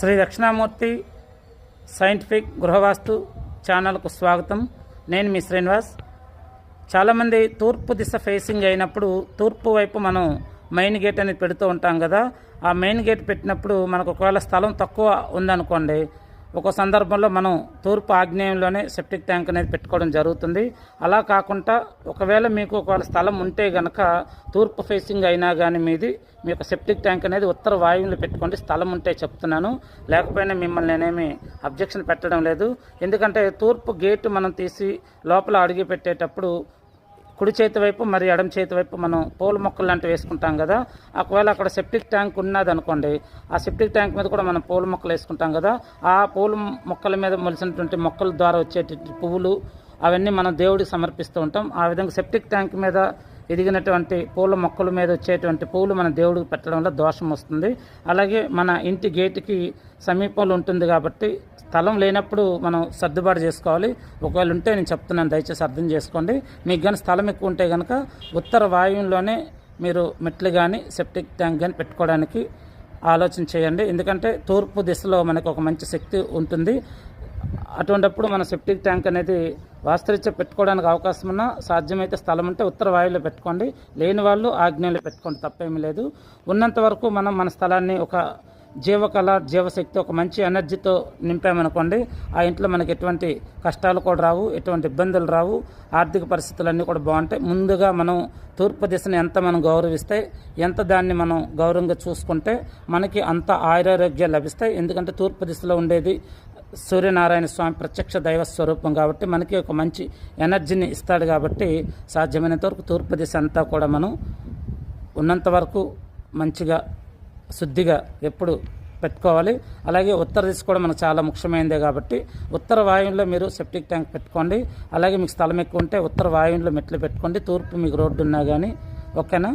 Shri Dakshinamurthy scientific గృహవాస్తు ఛానల్కు స్వాగతం. నేను మీ శ్రీనివాస్. చాలామంది తూర్పు దిశ ఫేసింగ్ అయినప్పుడు తూర్పు వైపు మనం మెయిన్ గేట్ అనేది పెడుతూ ఉంటాం కదా ఆ మెయిన్ గేట్ పెట్టినప్పుడు మనకు ఒకవేళ స్థలం తక్కువ ఉందనుకోండి ఒక సందర్భంలో మనం తూర్పు ఆగ్నేయంలోనే సెప్టిక్ ట్యాంక్ అనేది పెట్టుకోవడం జరుగుతుంది. అలా కాకుండా ఒకవేళ మీకు ఒకవేళ స్థలం ఉంటే గనక తూర్పు ఫేసింగ్ అయినా కానీ మీది మీ యొక్క సెప్టిక్ ట్యాంక్ అనేది ఉత్తర వాయువులు పెట్టుకోండి. స్థలం ఉంటే చెప్తున్నాను. లేకపోయినా మిమ్మల్ని నేనేమి అబ్జెక్షన్ పెట్టడం లేదు. ఎందుకంటే తూర్పు గేటు మనం తీసి లోపల అడిగి పెట్టేటప్పుడు కుడి చేతి వైపు మరి ఎడమ చేతి వైపు మనం పూల మొక్కలు లాంటివి వేసుకుంటాం కదా ఒకవేళ అక్కడ సెప్టిక్ ట్యాంక్ ఉన్నది అనుకోండి ఆ సెప్టిక్ ట్యాంక్ మీద కూడా మనం పూల మొక్కలు వేసుకుంటాం కదా ఆ పూల మొక్కల మీద మొలిసినటువంటి మొక్కల ద్వారా వచ్చేటువంటి పువ్వులు అవన్నీ మనం దేవుడికి సమర్పిస్తూ ఉంటాం. ఆ విధంగా సెప్టిక్ ట్యాంక్ మీద ఎదిగినటువంటి పూల మొక్కల మీద వచ్చేటువంటి పూలు మన దేవుడికి పెట్టడం వల్ల దోషం వస్తుంది. అలాగే మన ఇంటి గేటుకి సమీపంలో ఉంటుంది కాబట్టి స్థలం లేనప్పుడు మనం సర్దుబాటు చేసుకోవాలి. ఒకవేళ ఉంటే నేను చెప్తున్నాను దయచేసి అర్థం చేసుకోండి. మీకు కానీ స్థలం ఎక్కువ ఉంటే కనుక ఉత్తర వాయువులోనే మీరు మెట్లు కానీ సెప్టిక్ ట్యాంక్ కానీ పెట్టుకోవడానికి ఆలోచన చేయండి. ఎందుకంటే తూర్పు దిశలో మనకు ఒక మంచి శక్తి ఉంటుంది. అటువంటప్పుడు మన సెప్టిక్ ట్యాంక్ అనేది వాస్తరిత్య పెట్టుకోవడానికి అవకాశం ఉన్నా సాధ్యమైతే స్థలం ఉంటే ఉత్తర వాయువులో పెట్టుకోండి. లేని వాళ్ళు ఆగ్నేయంలో పెట్టుకోండి తప్పేమీ లేదు. ఉన్నంత వరకు మనం మన స్థలాన్ని ఒక జీవకళ జీవశక్తి ఒక మంచి ఎనర్జీతో నింపామనుకోండి ఆ ఇంట్లో మనకి ఎటువంటి కష్టాలు కూడా రావు ఎటువంటి ఇబ్బందులు రావు ఆర్థిక పరిస్థితులు కూడా బాగుంటాయి. ముందుగా మనం తూర్పు దిశను ఎంత మనం గౌరవిస్తే ఎంత దాన్ని మనం గౌరవంగా చూసుకుంటే మనకి అంత ఆయురారోగ్యాలు లభిస్తాయి. ఎందుకంటే తూర్పు దిశలో ఉండేది సూర్యనారాయణ స్వామి ప్రత్యక్ష దైవ స్వరూపం కాబట్టి మనకి ఒక మంచి ఎనర్జీని ఇస్తాడు కాబట్టి సాధ్యమైనంత వరకు తూర్పు దిశ అంతా కూడా మనం ఉన్నంత వరకు మంచిగా శుద్ధిగా ఎప్పుడు పెట్టుకోవాలి. అలాగే ఉత్తర దిశ కూడా మనకు చాలా ముఖ్యమైనదే కాబట్టి ఉత్తర వాయువులో మీరు సెప్టిక్ ట్యాంక్ పెట్టుకోండి. అలాగే మీకు స్థలం ఎక్కువ ఉంటే ఉత్తర వాయువులో మెట్లు పెట్టుకోండి. తూర్పు మీకు రోడ్డు ఉన్నా కానీ ఓకేనా?